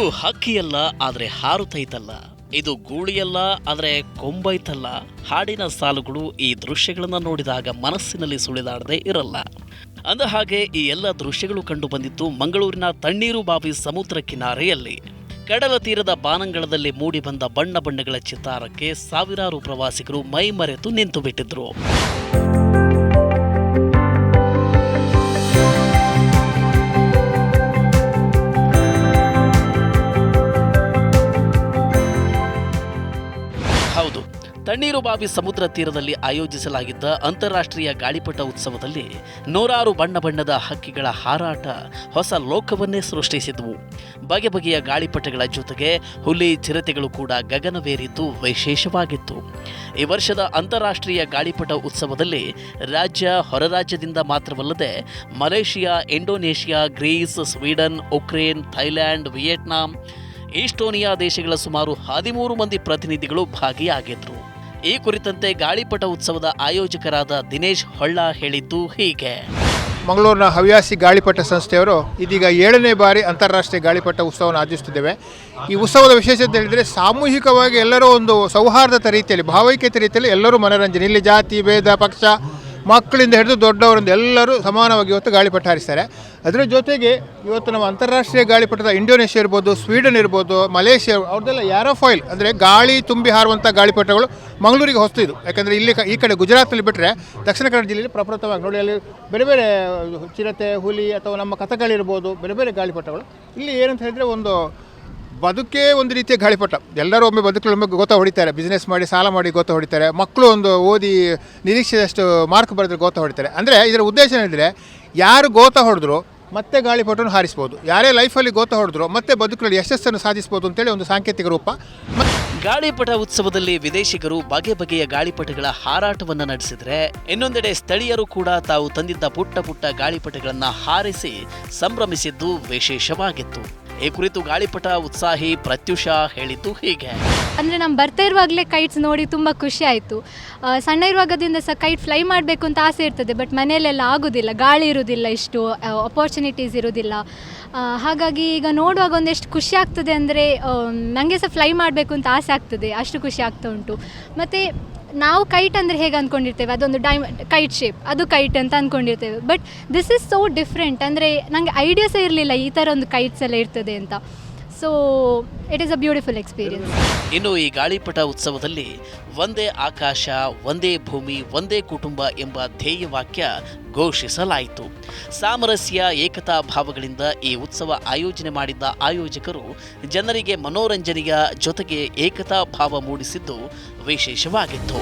ಹಕ್ಕಿಯಲ್ಲ, ಆದ್ರೆ ಹಾರುತ್ತೈತಲ್ಲ ಇದು ಗೂಳಿಯಲ್ಲ, ಆದ್ರೆ ಕೊಂಬೈತಲ್ಲ. ಹಾಡಿನ ಸಾಲುಗಳು ಈ ದೃಶ್ಯಗಳನ್ನು ನೋಡಿದಾಗ ಮನಸ್ಸಿನಲ್ಲಿ ಸುಳಿದಾಡದೆ ಇರಲ್ಲ. ಅಂದ ಹಾಗೆ ಈ ಎಲ್ಲ ದೃಶ್ಯಗಳು ಕಂಡು ಬಂದಿತ್ತು ಮಂಗಳೂರಿನ ತಣ್ಣೀರು ಬಾವಿ ಸಮುದ್ರ ಕಿನಾರೆಯಲ್ಲಿ. ಕಡಲ ತೀರದ ಬಾನಂಗಳದಲ್ಲಿ ಮೂಡಿ ಬಂದ ಬಣ್ಣ ಬಣ್ಣಗಳ ಚಿತ್ತಾರಕ್ಕೆ ಸಾವಿರಾರು ಪ್ರವಾಸಿಗರು ಮೈಮರೆತು ನಿಂತು ಬಿಟ್ಟಿದ್ರು ತಣ್ಣೀರು ಬಾವಿ ಸಮುದ್ರ ತೀರದಲ್ಲಿ ಆಯೋಜಿಸಲಾಗಿದ್ದ ಅಂತಾರಾಷ್ಟ್ರೀಯ ಗಾಳಿಪಟ ಉತ್ಸವದಲ್ಲಿ ನೂರಾರು ಬಣ್ಣ ಬಣ್ಣದ ಹಕ್ಕಿಗಳ ಹಾರಾಟ ಹೊಸ ಲೋಕವನ್ನೇ ಸೃಷ್ಟಿಸಿದವು. ಬಗೆ ಬಗೆಯ ಗಾಳಿಪಟಗಳ ಜೊತೆಗೆ ಹುಲಿ ಚಿರತೆಗಳು ಕೂಡ ಗಗನವೇರಿದ್ದು ವಿಶೇಷವಾಗಿತ್ತು. ಈ ವರ್ಷದ ಅಂತಾರಾಷ್ಟ್ರೀಯ ಗಾಳಿಪಟ ಉತ್ಸವದಲ್ಲಿ ರಾಜ್ಯ ಹೊರರಾಜ್ಯದಿಂದ ಮಾತ್ರವಲ್ಲದೆ Malaysia, Indonesia, Greece, Sweden, Ukraine, Thailand, Vietnam, Estonia ದೇಶಗಳ ಸುಮಾರು ಹದಿಮೂರು ಮಂದಿ ಪ್ರತಿನಿಧಿಗಳು ಭಾಗಿಯಾಗಿದ್ರು. ಈ ಕುರಿತಂತೆ ಗಾಳಿಪಟ ಉತ್ಸವದ ಆಯೋಜಕರಾದ ದಿನೇಶ್ ಹೊಳ್ಳ ಹೇಳಿದ್ದು ಹೀಗೆ. ಮಂಗಳೂರಿನ ಹವ್ಯಾಸಿ ಗಾಳಿಪಟ ಸಂಸ್ಥೆಯವರು ಇದೀಗ ಏಳನೇ ಬಾರಿ ಅಂತಾರಾಷ್ಟ್ರೀಯ ಗಾಳಿಪಟ ಉತ್ಸವವನ್ನು ಆಚರಿಸುತ್ತಿದ್ದೇವೆ. ಈ ಉತ್ಸವದ ವಿಶೇಷತೆ ಹೇಳಿದರೆ ಸಾಮೂಹಿಕವಾಗಿ ಎಲ್ಲರೂ ಒಂದು ಸೌಹಾರ್ದತ ರೀತಿಯಲ್ಲಿ, ಭಾವೈಕ್ಯತೆ ರೀತಿಯಲ್ಲಿ ಎಲ್ಲರೂ ಮನೋರಂಜನೆ. ಇಲ್ಲಿ ಜಾತಿ, ಭೇದ, ಪಕ್ಷ ಮಕ್ಕಳಿಂದ ಹಿಡಿದು ದೊಡ್ಡವರಿಂದ ಎಲ್ಲರೂ ಸಮಾನವಾಗಿ ಇವತ್ತು ಗಾಳಿಪಟ ಹಾರಿಸ್ತಾರೆ ಅದರ ಜೊತೆಗೆ ಇವತ್ತು ನಮ್ಮ ಅಂತಾರಾಷ್ಟ್ರೀಯ ಗಾಳಿಪಟದ ಇಂಡೋನೇಷ್ಯಾ ಇರ್ಬೋದು, ಸ್ವೀಡನ್ ಇರ್ಬೋದು, ಮಲೇಷ್ಯಾ ಅವ್ರದ್ದೆಲ್ಲ ಯಾರೋಫಾಯಿಲ್ ಅಂದರೆ ಗಾಳಿ ತುಂಬಿ ಹಾರುವಂಥ ಗಾಳಿಪಟಗಳು ಮಂಗಳೂರಿಗೆ ಹೊಸ್ತಿದ್ದು ಯಾಕಂದರೆ ಇಲ್ಲಿ ಈ ಕಡೆ ಗುಜರಾತಲ್ಲಿ ಬಿಟ್ಟರೆ ದಕ್ಷಿಣ ಕನ್ನಡ ಜಿಲ್ಲೆಯಲ್ಲಿ ಪ್ರಪ್ರಥಮವಾಗಿ ನೋಡಿ ಅಲ್ಲಿ ಬೇರೆ ಬೇರೆ, ಚಿರತೆ, ಹುಲಿ ಅಥವಾ ನಮ್ಮ ಕಥಗಳಿರ್ಬೋದು, ಬೇರೆ ಬೇರೆ ಗಾಳಿಪಟಗಳು ಇಲ್ಲಿ ಏನಂತ ಹೇಳಿದರೆ ಒಂದು ಬದುಕೇ ಒಂದು ರೀತಿಯ ಗಾಳಿಪಟ. ಎಲ್ಲರೂ ಒಮ್ಮೆ ಬದುಕಲೊಮ್ಮೆ ಗೋತ ಹೊಡಿತಾರೆ. ಬಿಸ್ನೆಸ್ ಮಾಡಿ, ಸಾಲ ಮಾಡಿ ಗೋತ ಹೊಡಿತಾರೆ. ಮಕ್ಕಳು ಒಂದು ಓದಿ ನಿರೀಕ್ಷೆದಷ್ಟು ಮಾರ್ಕ್ ಬರೆದ್ರೆ ಗೋತ ಹೊಡಿತಾರೆ. ಅಂದರೆ ಇದರ ಉದ್ದೇಶ ಏನಿದ್ರೆ, ಯಾರು ಗೋತ ಹೊಡೆದ್ರು ಮತ್ತೆ ಗಾಳಿಪಟವನ್ನು ಹಾರಿಸ್ಬೋದು. ಯಾರೇ ಲೈಫಲ್ಲಿ ಗೋತ ಹೊಡೆದ್ರು ಮತ್ತೆ ಬದುಕಲ್ಲಿ ಯಶಸ್ಸನ್ನು ಸಾಧಿಸ್ಬೋದು ಅಂತೇಳಿ ಒಂದು ಸಾಂಕೇತಿಕ ರೂಪ. ಗಾಳಿಪಟ ಉತ್ಸವದಲ್ಲಿ ವಿದೇಶಿಗರು ಬಗೆ ಬಗೆಯ ಗಾಳಿಪಟಗಳ ಹಾರಾಟವನ್ನು ನಡೆಸಿದ್ರೆ, ಇನ್ನೊಂದೆಡೆ ಸ್ಥಳೀಯರು ಕೂಡ ತಾವು ತಂದಿದ್ದ ಪುಟ್ಟ ಪುಟ್ಟ ಗಾಳಿಪಟಗಳನ್ನು ಹಾರಿಸಿ ಸಂಭ್ರಮಿಸಿದ್ದು ವಿಶೇಷವಾಗಿತ್ತು. ಈ ಕುರಿತು ಗಾಳಿಪಟ ಉತ್ಸಾಹಿ ಪ್ರತ್ಯುಷಾ ಹೇಳಿದ್ದು ಹೀಗೆ. ಅಂದರೆ ನಾನು ಬರ್ತಾ ಇರುವಾಗಲೇ ಕೈಟ್ಸ್ ನೋಡಿ ತುಂಬ ಖುಷಿ ಆಯಿತು. ಸಣ್ಣ ಇರುವಾಗದಿಂದ ಸಹ ಕೈಟ್ ಫ್ಲೈ ಮಾಡಬೇಕು ಅಂತ ಆಸೆ ಇರ್ತದೆ ಬಟ್ ಮನೆಯಲ್ಲೆಲ್ಲ ಆಗೋದಿಲ್ಲ, ಗಾಳಿ ಇರೋದಿಲ್ಲ ಇಷ್ಟು ಅಪರ್ಚುನಿಟೀಸ್ ಇರೋದಿಲ್ಲ. ಹಾಗಾಗಿ ಈಗ ನೋಡುವಾಗ ಒಂದೆಷ್ಟು ಖುಷಿ ಆಗ್ತದೆ ಅಂದರೆ ನನಗೆ ಸಹ ಫ್ಲೈ ಮಾಡಬೇಕು ಅಂತ ಆಸೆ ಆಗ್ತದೆ, ಅಷ್ಟು ಖುಷಿ ಆಗ್ತಾ ಉಂಟು. ಮತ್ತು ನಾವು ಕೈಟ್ ಅಂದರೆ ಹೇಗೆ ಅಂದ್ಕೊಂಡಿರ್ತೇವೆ ಅದೊಂದು ಡೈಮ್ ಕೈಟ್ ಶೇಪ್ ಅದು ಕೈಟ್ ಅಂತ ಅಂದ್ಕೊಂಡಿರ್ತೇವೆ but this is so different ಅಂದರೆ ನನಗೆ ಐಡಿಯಾಸೇ ಇರಲಿಲ್ಲ ಈ ಥರ ಒಂದು ಕೈಟ್ಸ್ ಎಲ್ಲ ಇರ್ತದೆ ಅಂತ. So it is a beautiful experience ಇನ್ನು ಈ ಗಾಳಿಪಟ ಉತ್ಸವದಲ್ಲಿ ಒಂದೇ ಆಕಾಶ, ಒಂದೇ ಭೂಮಿ, ಒಂದೇ ಕುಟುಂಬ ಎಂಬ ಧ್ಯೇಯ ವಾಕ್ಯ ಘೋಷಿಸಲಾಯಿತು. ಸಾಮರಸ್ಯ, ಏಕತಾ ಭಾವಗಳಿಂದ ಈ ಉತ್ಸವ ಆಯೋಜನೆ ಮಾಡಿದ್ದ ಆಯೋಜಕರು ಜನರಿಗೆ ಮನೋರಂಜನೆಯ ಜೊತೆಗೆ ಏಕತಾ ಭಾವ ಮೂಡಿಸಿದ್ದು ವಿಶೇಷವಾಗಿತ್ತು.